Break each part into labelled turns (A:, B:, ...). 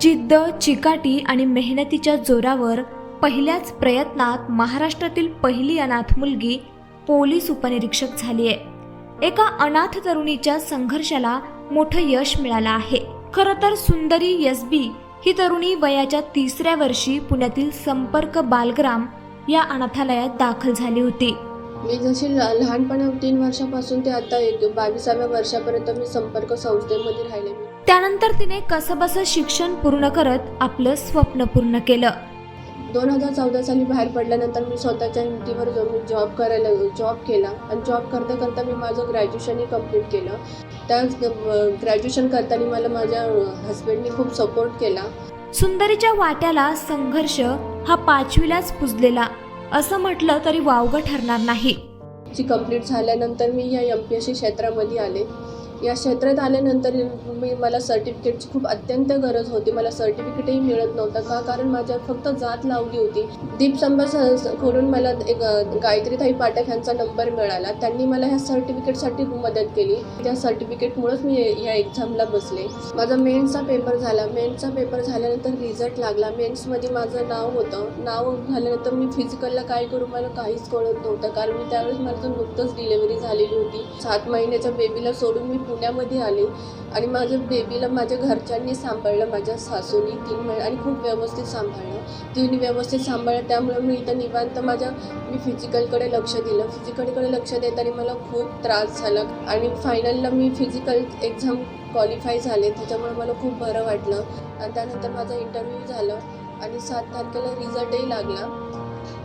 A: जिद्द चिकाटी आणि मेहनतीच्या जोरावर पहिल्याच प्रयत्नात महाराष्ट्रातील पहिली अनाथ मुलगी पोलीस उपनिरीक्षक झाली आहे. एका अनाथ तरुणीच्या संघर्षाला मोठं यश मिळालं आहे. खरं तर सुंदरी एस बी ही तरुणी वयाच्या तिसऱ्या वर्षी पुण्यातील संपर्क बालग्राम या अनाथालयात दाखल झाली होती.
B: मी जशी ल- लहानपणा तीन वर्षापासून ते आता एक बावीसाव्या वर्षापर्यंत मी संपर्क संस्थेमध्ये राहिले. मी
A: त्यानंतर तिने कसंबसं शिक्षण पूर्ण करत आपलं स्वप्न पूर्ण केलं.
B: दोन हजार चौदा साली बाहेर पडल्यानंतर मी स्वतःच्या हिमतीवर जाऊन मी जॉब करायला जॉब केला. आणि जॉब करता करता मी माझं ग्रॅज्युएशनही कंप्लीट केलं. त्या ग्रॅज्युएशन करताना मला माझ्या हस्बंडनी खूप सपोर्ट केला.
A: सुंदरीच्या वाट्याला संघर्ष हा पाचवीलाच पुजलेला. असं म्हटलं तरी वावगं ठरणार नाही.
B: जी कंप्लीट झाल्यानंतर मी या एम पी एस सी क्षेत्रामध्ये आले. या क्षेत्रात आल्यानंतर मी मला सर्टिफिकेटची खूप अत्यंत गरज होती. मला सर्टिफिकेटही मिळत नव्हतं. का? कारण माझ्या फक्त जात लावली होती. दीपसंभा स- कडून मला एक गायत्रीताई पाठक यांचा नंबर मिळाला. त्यांनी मला ह्या सर्टिफिकेटसाठी मदत केली. त्या सर्टिफिकेटमुळेच मी या एक्झामला बसले. माझा मेन्सचा पेपर झाला. मेन्सचा पेपर झाल्यानंतर रिझल्ट लागला. मेन्समध्ये माझं नाव होतं. नाव झाल्यानंतर मी फिजिकलला काय करू मला काहीच कळत नव्हतं. कारण मी त्यावेळेस माझं नुकतंच डिलेवरी झालेली होती. सात महिन्याच्या बेबीला सोडून मी पुण्यामध्ये आले आणि माझ्या बेबीला माझ्या घरच्यांनी सांभाळलं माझ्या सासूनी तीन महिने आणि खूप व्यवस्थित सांभाळलं. तिने व्यवस्थित सांभाळलं त्यामुळे मी इथं निवांत माझ्या मी फिजिकलकडे लक्ष दिलं. फिजिकलकडे लक्ष देताना मला खूप त्रास झाला आणि फायनलला मी फिजिकल एक्झाम क्वालिफाय झाले. त्याच्यामुळे मला खूप बरं वाटलं. आणि त्यानंतर माझा इंटरव्ह्यू झाला आणि सात तारखेला रिझल्टही लागला.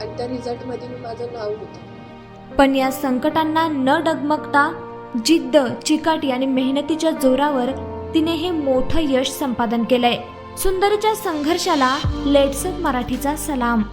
B: आणि त्या रिझल्टमध्ये मी माझं नाव होतं.
A: पण या संकटांना न डगमगता जिद्द चिकाटी आणि मेहनतीच्या जोरावर तिने हे मोठं यश संपादन केलंय. सुंदरच्या संघर्षाला लेट्सअप मराठीचा सलाम.